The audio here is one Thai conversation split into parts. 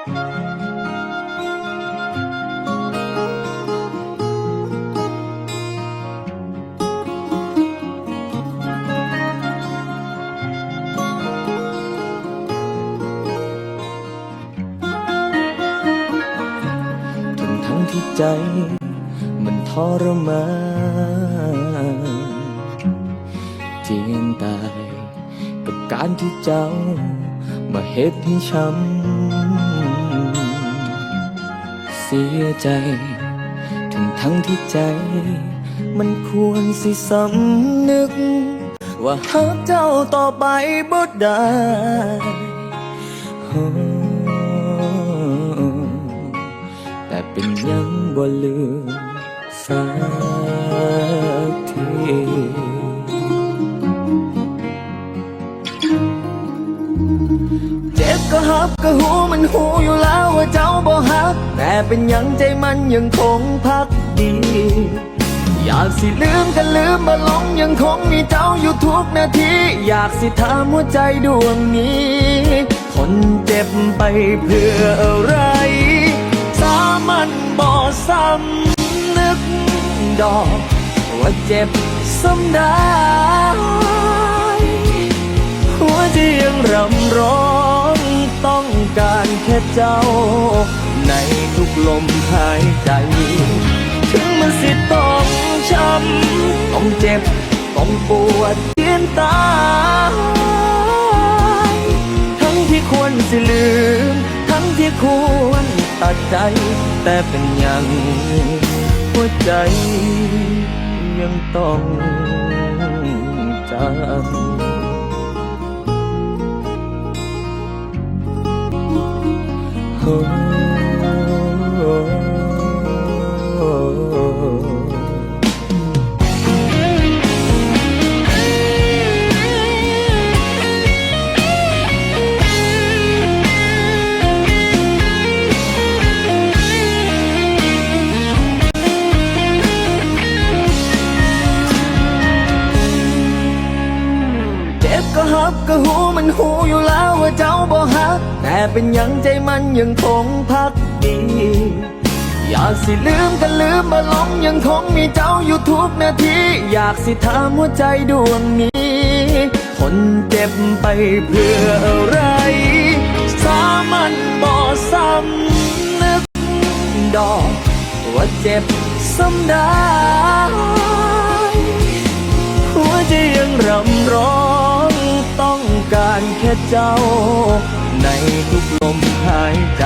ทั้งทั้งที่ใจมันทรมานเจียนตายกับการที่เจ้ามาเฮ็ดให้ช้ำ สียใจทั้งทั้งที่ใจ มันควรสิสำนึก ว่าหากเจ้าต่อไปบ่ได้แต่เป็นยังบ่ลืมสาย ก็หูมันหูอยู่แล้วว่าเจ้าบ่ฮัก แต่เป็นยังใจมันยังคงพักดี อยากสิลืมกันลืมบ่ลงยังคงมีเจ้าอยู่ทุกนาที อยากสิถามหัวใจดวงนี้ทนเจ็บไปเพื่ออะไร สามันบ่ซ้ำนึกดอกว่าเจ็บซ้ำได้หัวใจยังรำร้อง การแค่เจ้า ในทุกลมหายใจ ถึงมันสิต้องช้ำต้องเจ็บ ต้องปวดเจียนตายทั้งที่ควรสิลืม ทั้งที่ควรตัดใจ แต่เป็นอย่างหัวใจยังต้องจำ 可 บก็ฮับก็หูมันหูอยู่แล้วว่าเจ้าบ่ฮัก แต่เป็นยังใจมันยังคงพักดีอยากสิลืมกันลืมมาลงยังคงมีเจ้าอยู่ทุกนาที อยากสิถามหัวใจดวงนี้ทนเจ็บไปเพื่ออะไร สามันบ่ซ้ำนึกดอกว่าเจ็บซ้ำได้ เจ้า ในทุกลมหายใจ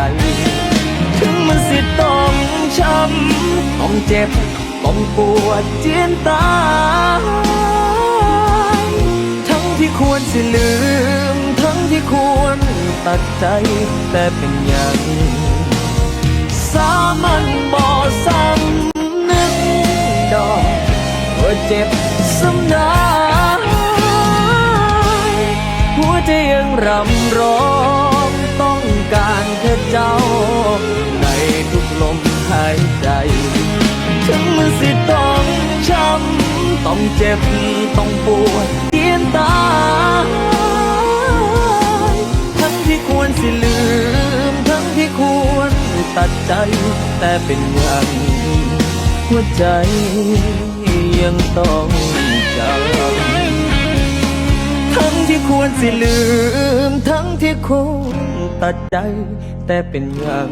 ถึงมันสิต้องช้ำต้องเจ็บ ต้องปวดเจียนตายทั้งที่ควรสิลืม ทั้งที่ควรตัดใจแต่เป็นอย่างสามันบ่ซ้ำนึกดอกว่าเจ็บำต้องเจ็บต้องปวดเยียนตายทั้งที่ควรสิลืม ทั้งที่ควรตัดใจ แต่เป็นอย่างหัวใจยังต้องจำทั้งที่ควรสิลืม ทั้งที่ควรตัดใจ แต่เป็นอย่าง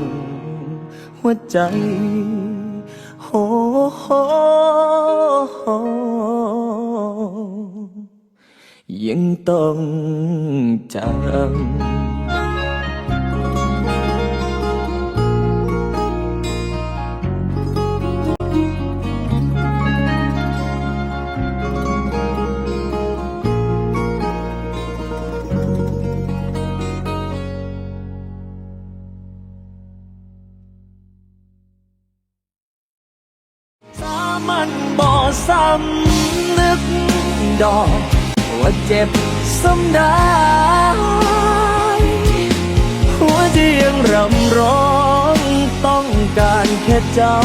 หัวใจ ยังต้องจำ สำนึกดอก ว่าเจ็บซ้ำได้หัวใจยังรำร้องต้องการแค่เจ้า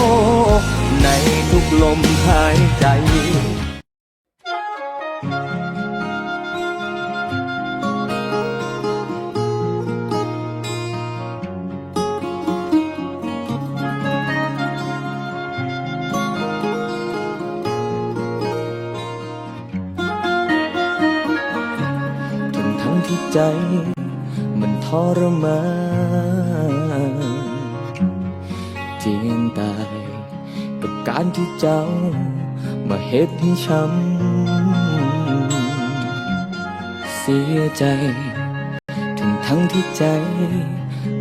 ใจมันทรมานเจียนตายกับการที่เจ้ามาเฮ็ดให้ช้ำเสียใจ ถึงทั้งที่ใจ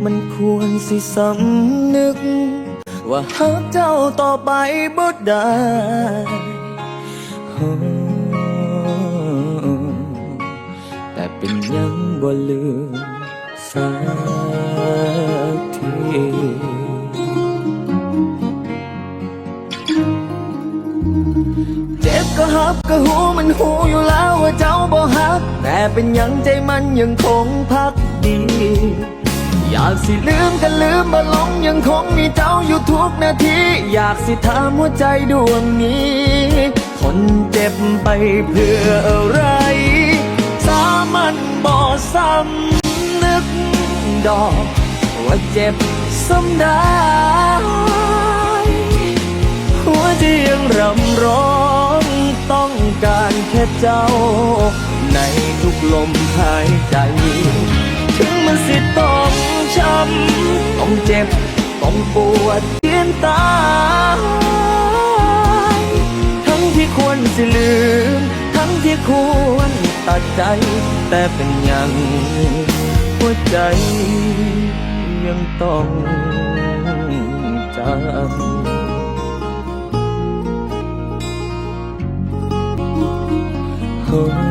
มันควรสิสำนึก ว่าหักเจ้าต่อไปบ่ได้ ยังบ่ลืมสักทีเจ็บก็ฮับก็หูมันหูอยู่แล้วว่าเจ้าบ่ฮัก แต่เป็นยังใจมันยังคงพักดี อยากสิลืมกันลืมบ่ลงยังคงมีเจ้าอยู่ทุกนาที อยากสิถามหัวใจดวงนี้ทนเจ็บไปเพื่ออะไร บ่ซ้ำนึกดอกว่าเจ็บซ้ำได้หัวใจยังรำร้องต้องการแค่เจ้า ในทุกลมหายใจ ถึงมันสิต้องช้ำต้องเจ็บต้องปวดเจียนตายทั้งที่ควรสิลืม ทั้งที่ควร ตัดใจ แต่เป็นอย่างหัวใจยังต้องจำโอ้